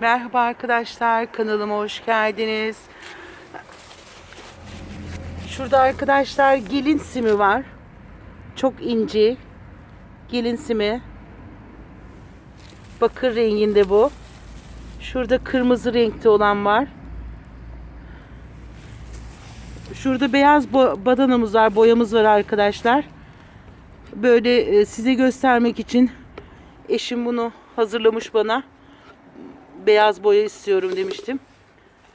Merhaba arkadaşlar, kanalıma hoş geldiniz. Şurada arkadaşlar gelin simi var. Çok ince. Gelin simi. Bakır renginde bu. Şurada kırmızı renkte olan var. Şurada beyaz badanamız var, boyamız var arkadaşlar. Böyle e, size göstermek için eşim bunu hazırlamış bana beyaz boya istiyorum demiştim.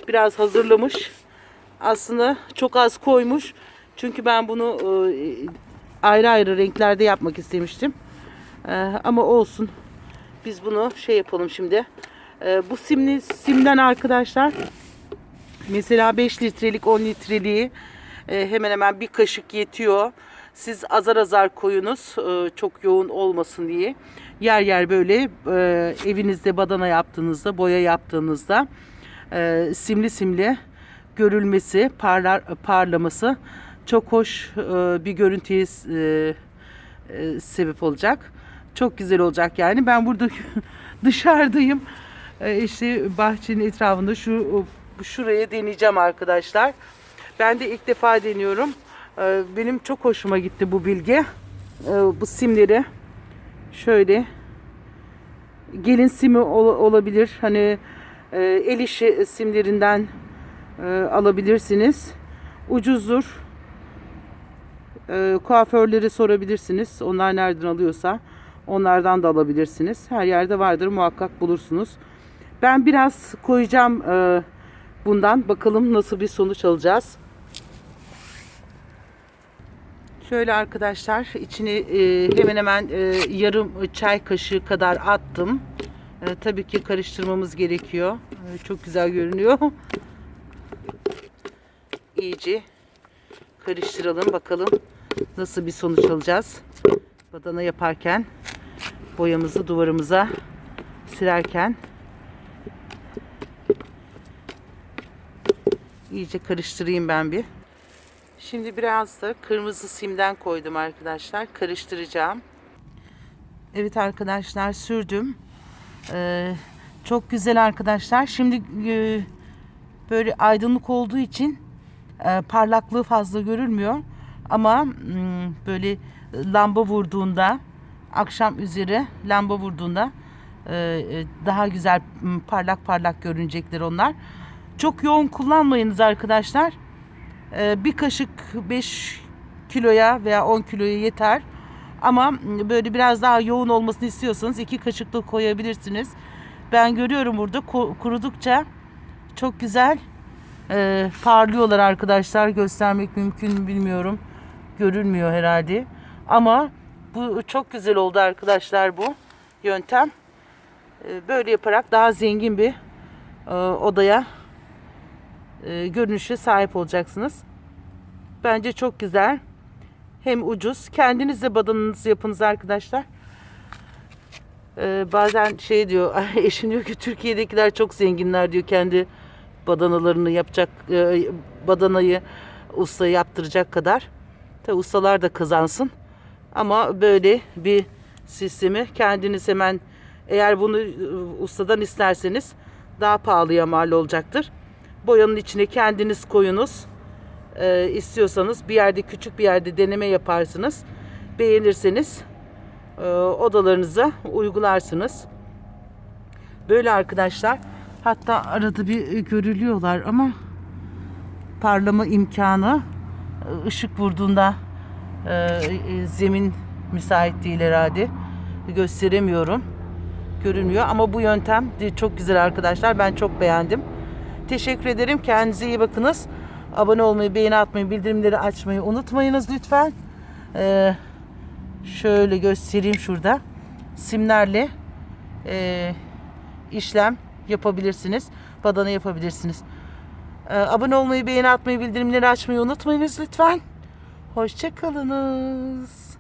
Biraz hazırlamış. Aslında çok az koymuş. Çünkü ben bunu e, ayrı ayrı renklerde yapmak istemiştim. E, ama olsun. Biz bunu şey yapalım şimdi. E, bu simli simden arkadaşlar mesela 5 litrelik 10 litreliği hemen hemen bir kaşık yetiyor. Siz azar azar koyunuz e, çok yoğun olmasın diye. Yer yer böyle e, evinizde badana yaptığınızda, boya yaptığınızda e, simli simli görülmesi, parlar parlaması çok hoş e, bir görüntüye e, e, sebep olacak. Çok güzel olacak yani. Ben burada dışarıdayım. E, işte bahçenin etrafında şu şuraya deneyeceğim arkadaşlar. Ben de ilk defa deniyorum. E, benim çok hoşuma gitti bu bilgi. E, bu simleri şöyle gelin simi ol- olabilir. Hani e, el işi simlerinden e, alabilirsiniz. Ucuzdur. E, kuaförleri sorabilirsiniz. Onlar nereden alıyorsa onlardan da alabilirsiniz. Her yerde vardır muhakkak bulursunuz. Ben biraz koyacağım e, bundan. Bakalım nasıl bir sonuç alacağız. Şöyle arkadaşlar içine e, hemen hemen e, yarım çay kaşığı kadar attım. E, tabii ki karıştırmamız gerekiyor. E, çok güzel görünüyor. İyice karıştıralım bakalım nasıl bir sonuç alacağız. Badana yaparken boyamızı duvarımıza sürerken iyice karıştırayım ben bir. Şimdi biraz da kırmızı simden koydum arkadaşlar. Karıştıracağım. Evet arkadaşlar sürdüm. Ee, çok güzel arkadaşlar. Şimdi e, böyle aydınlık olduğu için e, parlaklığı fazla görülmüyor. Ama mm, böyle lamba vurduğunda akşam üzeri lamba vurduğunda e, e, daha güzel mm, parlak parlak görünecekler onlar. Çok yoğun kullanmayınız arkadaşlar. Ee, bir kaşık 5 kiloya veya 10 kiloya yeter. Ama böyle biraz daha yoğun olmasını istiyorsanız iki kaşık da koyabilirsiniz. Ben görüyorum burada ku- kurudukça çok güzel e, parlıyorlar arkadaşlar. Göstermek mümkün mü bilmiyorum. Görünmüyor herhalde. Ama bu çok güzel oldu arkadaşlar bu yöntem. E, böyle yaparak daha zengin bir e, odaya e, görünüşe sahip olacaksınız. Bence çok güzel. Hem ucuz. Kendiniz de badanınızı yapınız arkadaşlar. E, bazen şey diyor, eşim diyor ki Türkiye'dekiler çok zenginler diyor. Kendi badanalarını yapacak, e, badanayı usta yaptıracak kadar. Tabi ustalar da kazansın. Ama böyle bir sistemi kendiniz hemen eğer bunu e, ustadan isterseniz daha pahalıya mal olacaktır boyanın içine kendiniz koyunuz. Ee, istiyorsanız bir yerde küçük bir yerde deneme yaparsınız. Beğenirseniz e, odalarınıza uygularsınız. Böyle arkadaşlar. Hatta arada bir görülüyorlar ama parlama imkanı e, ışık vurduğunda e, e, zemin müsait değil herhalde. Gösteremiyorum. Görünmüyor ama bu yöntem çok güzel arkadaşlar. Ben çok beğendim. Teşekkür ederim. Kendinize iyi bakınız. Abone olmayı, beğeni atmayı, bildirimleri açmayı unutmayınız lütfen. Ee, şöyle göstereyim şurada. Simlerle e, işlem yapabilirsiniz. Badana yapabilirsiniz. Ee, abone olmayı, beğeni atmayı, bildirimleri açmayı unutmayınız lütfen. Hoşçakalınız.